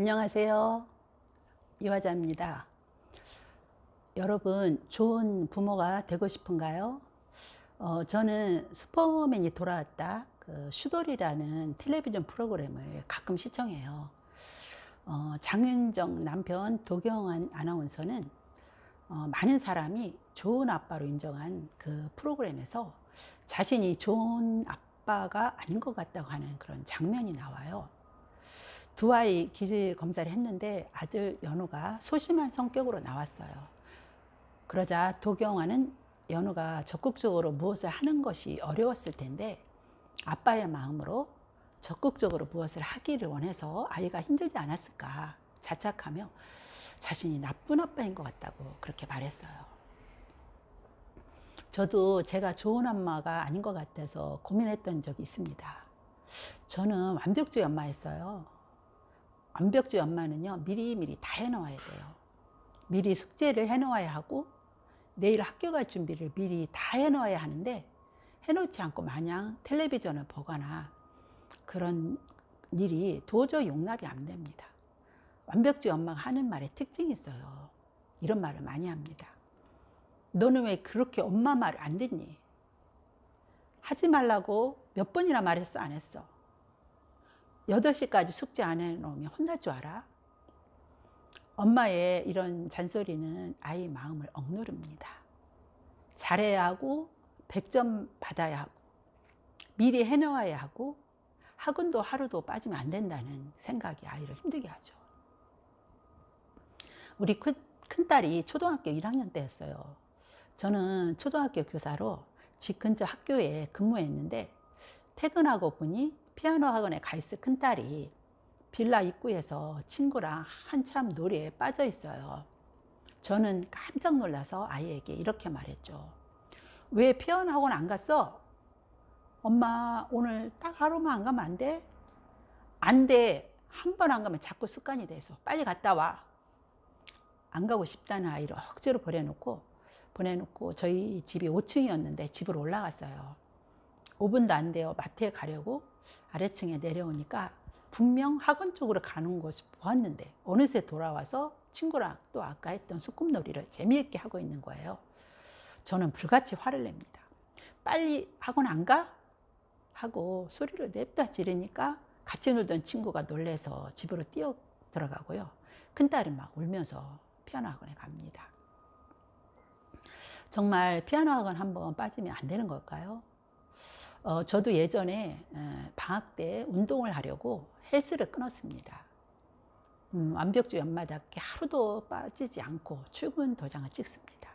안녕하세요. 이화자입니다. 여러분, 좋은 부모가 되고 싶은가요? 어, 저는 슈퍼맨이 돌아왔다. 그 슈돌이라는 텔레비전 프로그램을 가끔 시청해요. 어, 장윤정 남편 도경환 아나운서는 어, 많은 사람이 좋은 아빠로 인정한 그 프로그램에서 자신이 좋은 아빠가 아닌 것 같다고 하는 그런 장면이 나와요. 두 아이 기질 검사를 했는데 아들 연우가 소심한 성격으로 나왔어요. 그러자 도경환은 연우가 적극적으로 무엇을 하는 것이 어려웠을 텐데 아빠의 마음으로 적극적으로 무엇을 하기를 원해서 아이가 힘들지 않았을까 자책하며 자신이 나쁜 아빠인 것 같다고 그렇게 말했어요. 저도 제가 좋은 엄마가 아닌 것 같아서 고민했던 적이 있습니다. 저는 완벽주의 엄마였어요. 완벽주의 엄마는요, 미리미리 다 해놓아야 돼요. 미리 숙제를 해놓아야 하고, 내일 학교 갈 준비를 미리 다 해놓아야 하는데, 해놓지 않고 마냥 텔레비전을 보거나 그런 일이 도저히 용납이 안 됩니다. 완벽주의 엄마가 하는 말에 특징이 있어요. 이런 말을 많이 합니다. 너는 왜 그렇게 엄마 말을 안 듣니? 하지 말라고 몇 번이나 말했어, 안 했어? 8시까지 숙제 안 해놓으면 혼날 줄 알아? 엄마의 이런 잔소리는 아이 마음을 억누릅니다. 잘해야 하고, 100점 받아야 하고, 미리 해놓아야 하고, 학원도 하루도 빠지면 안 된다는 생각이 아이를 힘들게 하죠. 우리 큰, 큰딸이 초등학교 1학년 때였어요. 저는 초등학교 교사로 집 근처 학교에 근무했는데 퇴근하고 보니 피아노 학원에 가 있을 큰딸이 빌라 입구에서 친구랑 한참 놀이에 빠져 있어요. 저는 깜짝 놀라서 아이에게 이렇게 말했죠. 왜 피아노 학원 안 갔어? 엄마 오늘 딱 하루만 안 가면 안 돼? 안 돼. 한 번 안 가면 자꾸 습관이 돼서 빨리 갔다 와. 안 가고 싶다는 아이를 억지로 보내놓고 보내놓고 저희 집이 5층이었는데 집으로 올라갔어요. 5분도 안 돼요. 마트에 가려고 아래층에 내려오니까 분명 학원 쪽으로 가는 것을 보았는데 어느새 돌아와서 친구랑 또 아까 했던 소꿉놀이를 재미있게 하고 있는 거예요. 저는 불같이 화를 냅니다. 빨리 학원 안 가? 하고 소리를 냅다 지르니까 같이 놀던 친구가 놀래서 집으로 뛰어 들어가고요. 큰딸은 막 울면서 피아노 학원에 갑니다. 정말 피아노 학원 한번 빠지면 안 되는 걸까요? 어, 저도 예전에 방학 때 운동을 하려고 헬스를 끊었습니다. 음, 완벽주의 엄마답게 하루도 빠지지 않고 출근 도장을 찍습니다.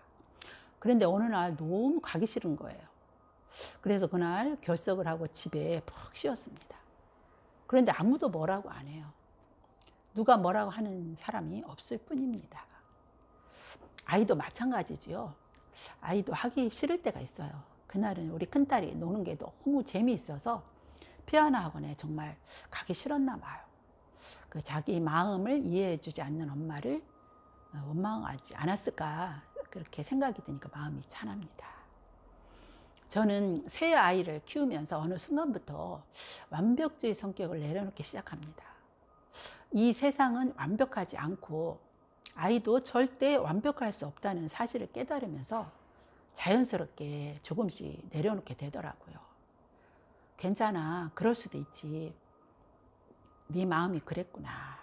그런데 어느 날 너무 가기 싫은 거예요. 그래서 그날 결석을 하고 집에 푹 쉬었습니다. 그런데 아무도 뭐라고 안 해요. 누가 뭐라고 하는 사람이 없을 뿐입니다. 아이도 마찬가지지요. 아이도 하기 싫을 때가 있어요. 그날은 우리 큰딸이 노는 게 너무 재미있어서 피아노 학원에 정말 가기 싫었나 봐요. 그 자기 마음을 이해해 주지 않는 엄마를 어, 원망하지 않았을까 그렇게 생각이 드니까 마음이 찬합니다. 저는 새 아이를 키우면서 어느 순간부터 완벽주의 성격을 내려놓기 시작합니다. 이 세상은 완벽하지 않고 아이도 절대 완벽할 수 없다는 사실을 깨달으면서 자연스럽게 조금씩 내려놓게 되더라고요. 괜찮아. 그럴 수도 있지. 네 마음이 그랬구나.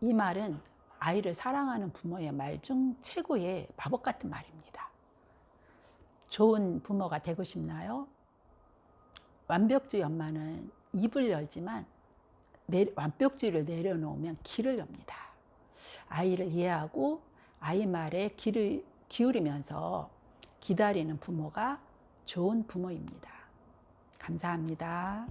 이 말은 아이를 사랑하는 부모의 말 중 최고의 마법 같은 말입니다. 좋은 부모가 되고 싶나요? 완벽주의 엄마는 입을 열지만 완벽주의를 내려놓으면 길을 엽니다. 아이를 이해하고 아이 말에 귀를 기울이면서 기다리는 부모가 좋은 부모입니다. 감사합니다.